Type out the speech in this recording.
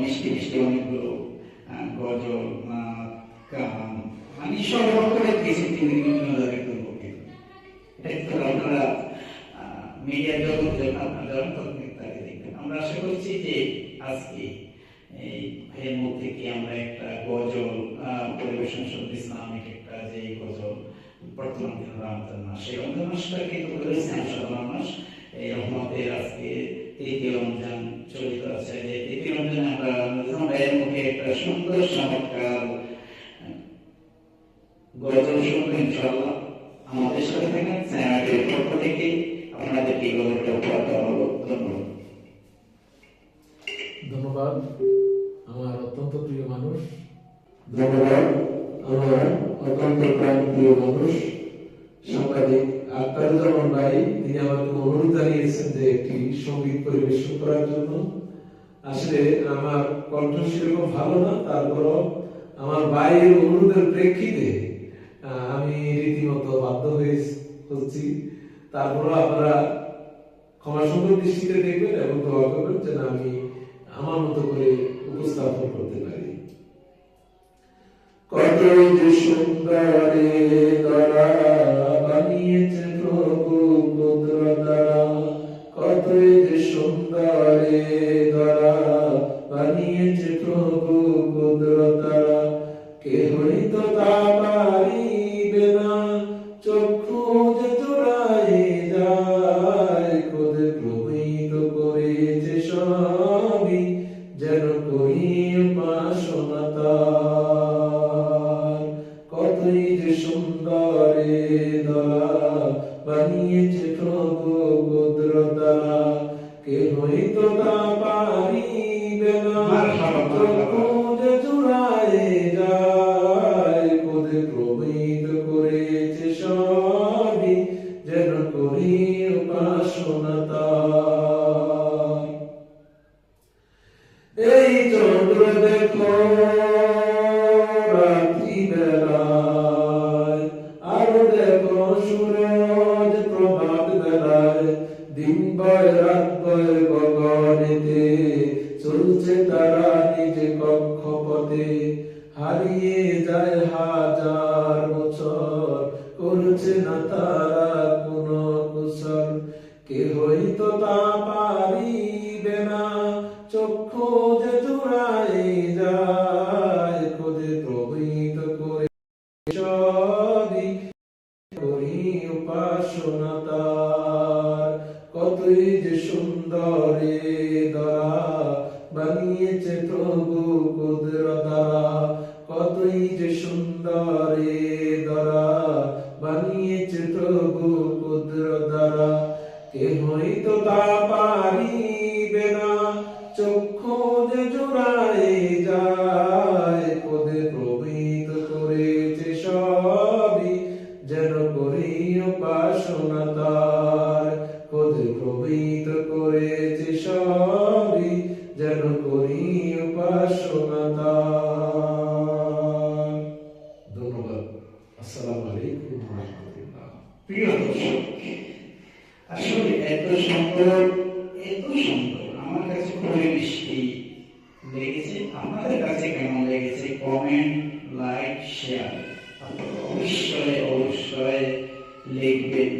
মিষ্টি মিষ্টি অনেকগুলো গজল মানে সব রকমের কিছু তিনি করব কিন্তু আপনারা তাকে দেখবেন আমরা আশা করছি যে আজকে আমরা একটা গজল পরিবেশন শুনতে ইসলামিক একটা যে গজল, বর্তমান দিন রমজান মাস। রমজান মাসটা কিন্তু মাস। এই রহমতের আজকে তৃতীয় রমজান আহ, গজল শুনব ইনশাআল্লাহ আমাদের সাথে থাকেন চ্যানেলের পক্ষ থেকে আপনাদেরকে এই গজলটা উপহার দেওয়া হলো ধন্যবাদ ধন্যবাদ। আমার অত্যন্ত প্রিয় মানুষ। ধন্যবাদ। আমার অত্যন্ত প্রাণপ্রিয় মানুষ। সাংবাদিক আক্তারুজ্জামান ভাই তিনি আমাকে অনুরোধ জানিয়েছেন যে একটি সংগীত পরিবেশন করার জন্য। আসলে আমার কণ্ঠ সেরকম ভালো না, তারপরও আমার ভাইয়ের অনুরোধের প্রেক্ষিতে আমি রীতিমতো বাধ্য হয়ে হচ্ছি। তারপরও আপনারা ক্ষমা সুন্দর দৃষ্টিতে দেখবেন এবং দোয়া করবেন যেন আমি আমার মতো করে উপস্থাপন করতে পারি। কতই যে সুন্দরে কতই যে সুন্দরে তা দিন বয় চলছে তারা নিজ কক্ষপথে। হারিয়ে যায় হাজার বছর, করছে না তারা কোনো কুশল। কেহই তো তা পারিবে না, চক্ষু যে চুরাই যায়। কতই যে সুন্দরে দরা, বানিয়েছে প্রভু কুদরত দ্বারা কতই যে সুন্দরে দরা, বানিয়েছে প্রভু কুদরত দ্বারা কেহই তো তা পারিবে না, চক্ষু যে জোড়ায় যায়। আসলে এত সুন্দর এত সুন্দর আমার কাছে খুবই মিষ্টি লেগেছে। আপনাদের কাছে কেমন লেগেছে? কমেন্ট লাইক শেয়ার অবশ্যই অবশ্যই লিখবেন।